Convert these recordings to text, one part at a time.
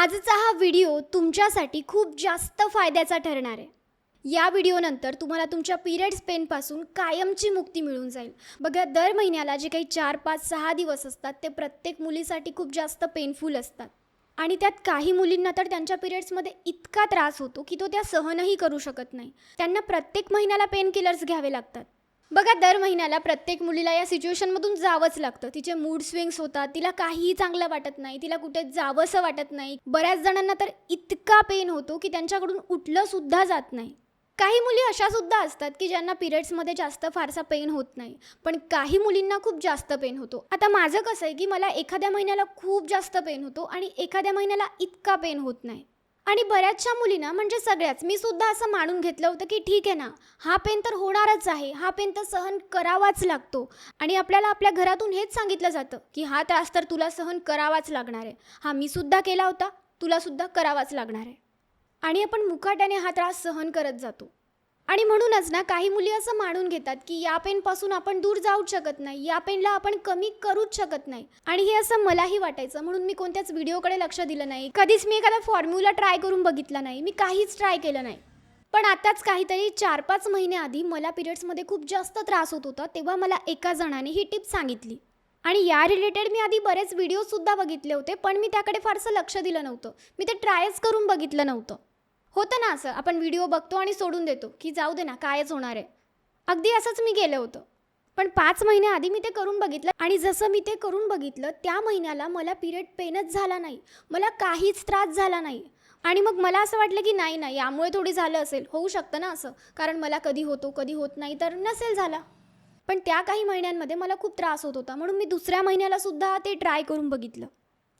आजचा हा व्हिडिओ तुमच्यासाठी खूप जास्त फायद्याचा ठरणार आहे. या व्हिडिओनंतर तुम्हाला तुमच्या पिरियड्स पेनपासून कायमची मुक्ती मिळून जाईल. बघा दर महिन्याला जे काही चार पाच सहा दिवस असतात ते प्रत्येक मुलीसाठी खूप जास्त पेनफुल असतात. आणि त्यात काही मुलींना तर त्यांच्या पिरियड्समध्ये इतका त्रास होतो की तो त्या सहनही करू शकत नाही. त्यांना प्रत्येक महिन्याला पेन किलर्स घ्यावे लागतात. बघा दर महिन्याला प्रत्येक मुलीला या सिच्युएशनमधून जावंच लागतं. तिचे मूड स्विंग्स होतात तिला काहीही चांगलं वाटत नाही तिला कुठे जावंसं वाटत नाही. बऱ्याच जणांना तर इतका पेन होतो की त्यांच्याकडून उठलं सुद्धा जात नाही. काही मुली अशा सुद्धा असतात की ज्यांना पिरियड्समध्ये जास्त फारसा पेन होत नाही पण काही मुलींना खूप जास्त पेन होतो. आता माझं कसं आहे की मला एखाद्या महिन्याला खूप जास्त पेन होतो आणि एखाद्या महिन्याला इतका पेन होत नाही. आणि बऱ्याचशा मुलींना म्हणजे सगळ्याच मी सुद्धा असं मानून घेतलं होतं की ठीक आहे ना हा पेन तर होणारच आहे हा पेन तर सहन करावाच लागतो. आणि आपल्याला आपल्या घरातून हेच सांगितलं जातं की हा त्रास तर तुला सहन करावाच लागणार आहे. हा मी सुद्धा केला होता तुला सुद्धा करावाच लागणार आहे. आणि आपण मुकाट्याने हा त्रास सहन करत जातो. आणि म्हणूनच ना काही मुली असं मानून घेतात की या पेनपासून आपण दूर जाऊच शकत नाही या पेनला आपण कमी करूच शकत नाही. आणि हे असं मलाही वाटायचं म्हणून मी कोणत्याच व्हिडिओकडे लक्ष दिलं नाही. कधीच मी एखादा फॉर्म्युला ट्राय करून बघितला नाही मी काहीच ट्राय केलं नाही. पण आताच काहीतरी चार पाच महिन्याआधी मला पिरियड्समध्ये खूप जास्त त्रास होत होता तेव्हा मला एका जणाने ही टिप सांगितली. आणि या रिलेटेड मी आधी बरेच व्हिडिओसुद्धा बघितले होते पण मी त्याकडे फारसं लक्ष दिलं नव्हतं. मी ते ट्रायच करून बघितलं नव्हतं. होतं ना असं. आपण व्हिडिओ बघतो आणि सोडून देतो की जाऊ दे ना कायच होणार आहे. अगदी असंच मी गेलं होतं. पण पाच महिन्याआधी मी ते करून बघितलं आणि जसं मी ते करून बघितलं त्या महिन्याला मला पिरियड पेनच झाला नाही. मला काहीच त्रास झाला नाही. आणि मग मला असं वाटलं की नाही नाही यामुळे थोडी झालं असेल. होऊ शकतं ना असं. कारण मला कधी होतो कधी होत नाही तर नसेल झाला. पण त्या काही महिन्यांमध्ये मला खूप त्रास होत होता. म्हणून मी दुसऱ्या महिन्याला सुद्धा ते ट्राय करून बघितलं.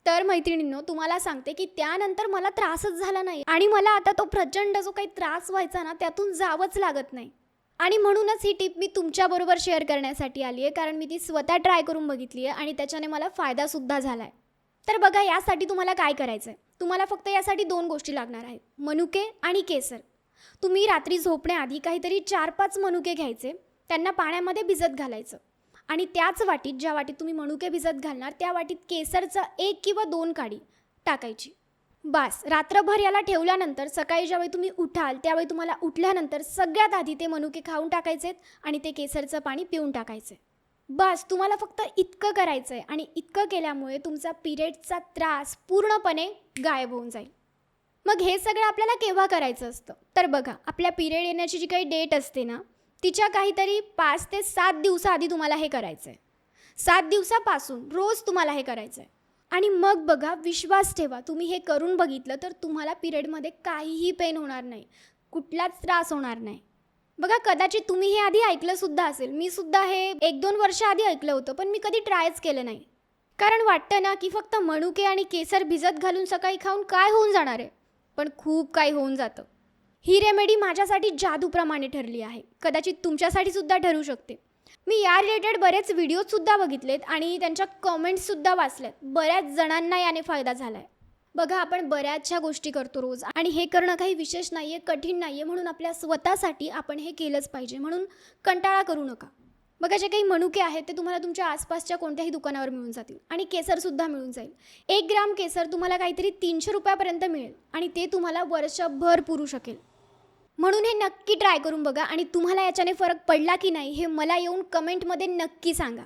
तर मैत्रिणींनो तुम्हाला सांगते की त्यानंतर मला त्रासच झाला नाही. आणि मला आता तो प्रचंड जो काही त्रास व्हायचा ना त्यातून जावंच लागत नाही. आणि म्हणूनच ही टिप मी तुमच्याबरोबर शेअर करण्यासाठी आली आहे कारण मी ती स्वतः ट्राय करून बघितली आहे आणि त्याच्याने मला फायदासुद्धा झाला आहे. तर बघा यासाठी तुम्हाला काय करायचं आहे तुम्हाला फक्त यासाठी दोन गोष्टी लागणार आहेत. मनुके आणि केसर. तुम्ही रात्री झोपण्याआधी काहीतरी चार पाच मनुके घ्यायचे. त्यांना पाण्यामध्ये भिजत घालायचं. आणि त्याच वाटीत ज्या वाटीत तुम्ही मनुके भिजत घालणार त्या वाटीत केसरचं एक किंवा दोन काडी टाकायची. बास रात्रभर याला ठेवल्यानंतर सकाळी ज्यावेळी तुम्ही उठाल त्यावेळी तुम्हाला उठल्यानंतर सगळ्यात आधी ते मनुके खाऊन टाकायचेत आणि ते केसरचं पाणी पिऊन टाकायचं बस तुम्हाला फक्त इतकं करायचं आहे आणि इतकं केल्यामुळे तुमचा पिरियडचा त्रास पूर्णपणे गायब होऊन जाईल. मग हे सगळं आपल्याला केव्हा करायचं असतं? तर बघा आपल्या पिरियड येण्याची जी काही डेट असते ना तिच्या काहीतरी पाच ते सात दिवसाआधी तुम्हाला हे करायचं आहे सात दिवसापासून रोज तुम्हाला हे करायचं आहे आणि मग बघा विश्वास ठेवा तुम्ही हे करून बघितलं तर तुम्हाला पिरियडमध्ये काहीही पेन होणार नाही. कुठलाच त्रास होणार नाही. बघा कदाचित तुम्ही हे आधी ऐकलंसुद्धा असेल. मी सुद्धा हे एक दोन वर्ष आधी ऐकलं होतं पण मी कधी ट्रायच केलं नाही. कारण वाटतं ना की फक्त मणुके आणि केसर भिजत घालून सकाळी खाऊन काय होऊन जाणार आहे? पण खूप काही होऊन जातं. ही रेमेडी माझ्यासाठी जादूप्रमाणे ठरली आहे. कदाचित तुमच्यासाठी सुद्धा ठरू शकते. मी या रिलेटेड बरेच व्हिडिओजसुद्धा बघितलेत आणि त्यांच्या कमेंट्ससुद्धा वाचल्यात. बऱ्याच जणांना याने फायदा झाला आहे बघा आपण बऱ्याचशा गोष्टी करतो रोज आणि हे करणं काही विशेष नाही आहे कठीण नाही आहे म्हणून आपल्या स्वतःसाठी आपण हे केलंच पाहिजे म्हणून कंटाळा करू नका. बघा जे काही मनुके आहेत ते तुम्हाला तुमच्या आसपासच्या कोणत्याही दुकानावर मिळून जातील आणि केसरसुद्धा मिळून जाईल. एक ग्राम केसर तुम्हाला काहीतरी तीनशे रुपयापर्यंत मिळेल आणि ते तुम्हाला वर्षभर पुरू शकेल. म्हणून हे नक्की ट्राय करून बघा आणि तुम्हाला याच्याने फरक पडला की नाही हे मला येऊन कमेंटमध्ये नक्की सांगा.